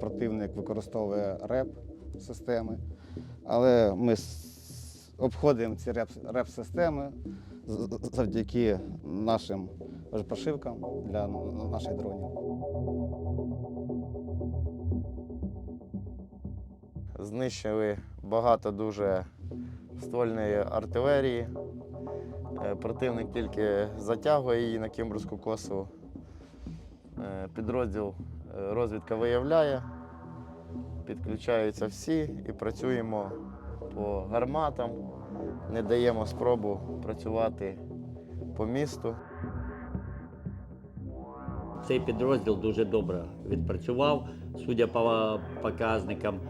Противник використовує реп системи, але ми обходимо ці реп, реп-системи завдяки нашим прошивкам для наших дронів. Знищили багато дуже ствольної артилерії. Е, Противник тільки затягує її на Кімбурську косу. Е, Підрозділ е, розвідка виявляє, підключаються всі і працюємо по гарматам, не даємо спробу працювати по місту. Цей підрозділ дуже добре відпрацював, судя по показникам.